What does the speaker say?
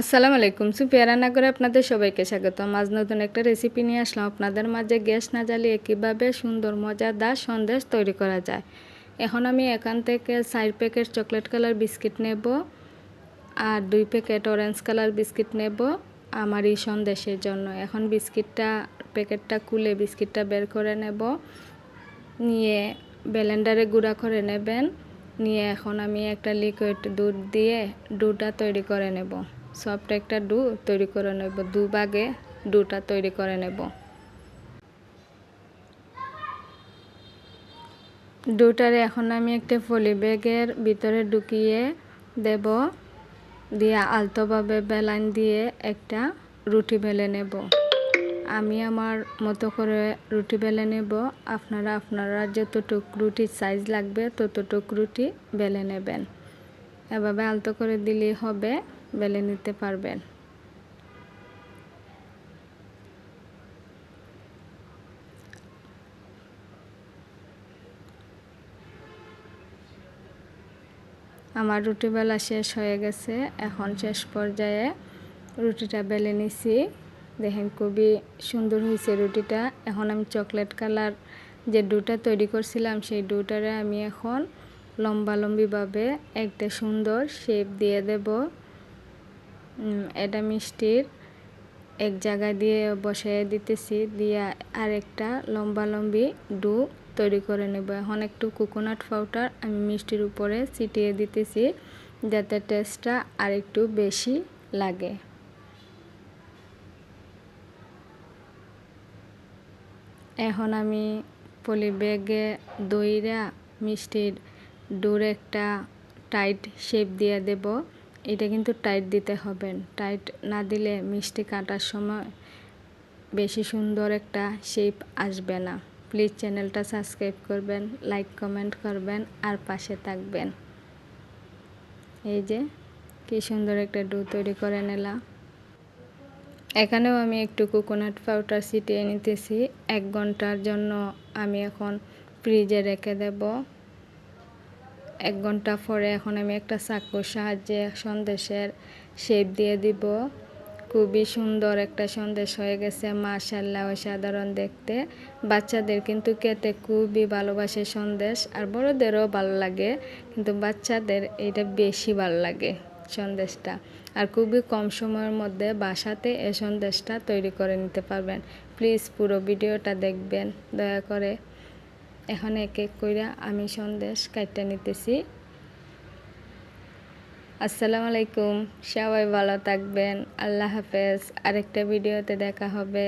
আসসালামু আলাইকুম। সুপিয়া রান্না করে আপনাদের সবাইকে স্বাগত আজ নতুন একটা রেসিপি নিয়ে আসলাম। আপনাদের মাঝে গ্যাস না জ্বালিয়ে কীভাবে সুন্দর, মজাদার সন্দেশ তৈরি করা যায়। এখন আমি এখান থেকে চার প্যাকেট চকলেট কালার বিস্কিট নেব আর দুই প্যাকেট অরেঞ্জ কালার বিস্কিট নেব আমার এই সন্দেশের জন্য। এখন বিস্কিটটা প্যাকেটটা খুলে বিস্কিটটা বের করে নেব। নিয়ে ব্লেন্ডারে গুঁড়া করে নেবেন। নিয়ে এখন আমি একটা লিকুইড দুধ দিয়ে ডুটা তৈরি করে নেব। সফট একটা ডু তৈরি করে নেব দুভাগে ডুটা তৈরি করে নেব। ডুটারে এখন আমি একটা ফলি ব্যাগের ভিতরে ঢুকিয়ে দেব, দিয়ে আলতোভাবে বেলাইন দিয়ে একটা রুটি বেলে নেব। আমি আমার মতো করে রুটি বেলে নেব, আপনারা আপনারা যতটুক রুটির সাইজ লাগবে ততটুক রুটি বেলে নেবেন। এভাবে আলতো করে দিলেই হবে। বেলে নিতে পারবেন। আমার রুটি বেলা শেষ হয়ে গেছে। এখন শেষ পর্যায়ে রুটিটা বেলে নিছি। দেখেন খুবই সুন্দর হয়েছে রুটিটা। এখন আমি চকলেট কালার যে ডুটা তৈরি করছিলাম, সেই ডুটারে আমি এখন লম্বা লম্বিভাবে একটা সুন্দর শেপ দিয়ে দেব। এটা মিষ্টির। এক জায়গায় দিয়ে বসিয়ে দিতেছি, দিয়ে আরেকটা লম্বা লম্বি ডু তৈরি করে নেব। এখন একটু কোকোনাট পাউডার আমি মিষ্টির উপরে ছিটিয়ে দিতেছি, যাতে টেস্টটা আরেকটু বেশি লাগে। এখন আমি পলি ব্যাগে দইরা মিষ্টির ডুর একটা টাইট শেপ দিয়ে দেব। এটা কিন্তু টাইট দিতে হবে। টাইট না দিলে মিষ্টি কাটার সময় বেশি সুন্দর একটা শেপ আসবে না। প্লিজ চ্যানেলটা সাবস্ক্রাইব করবেন লাইক কমেন্ট করবেন আর পাশে থাকবেন। এই যে, কি সুন্দর একটা ডো তৈরি করে নিলাম। এখানেও আমি একটু কোকোনাট পাউডার ছিটিয়ে নিতেছি। এক ঘণ্টার জন্য আমি এখন ফ্রিজে রেখে দেব। এক ঘণ্টা পরে এখন আমি একটা চাকুর সাহায্যে সন্দেশের শেপ দিয়ে দিব। খুবই সুন্দর একটা সন্দেশ হয়ে গেছে মাশাল্লাহ সাধারণ দেখতে। বাচ্চাদের কিন্তু খেতে খুবই ভালোবাসে সন্দেশ, আর বড়দেরও ভালো লাগে, কিন্তু বাচ্চাদের এটা বেশি ভালো লাগে সন্দেশটা। আর খুবই কম সময়ের মধ্যে বাসাতে এ সন্দেশটা তৈরি করে নিতে পারবেন। প্লিজ পুরো ভিডিওটা দেখবেন, দয়া করে। এখন এক এক করে আমি সন্দেশ কাটটা নিতেছি। আসসালামু আলাইকুম, সবাই ভালো থাকবেন, আল্লাহ হাফেজ, আরেকটা ভিডিওতে দেখা হবে।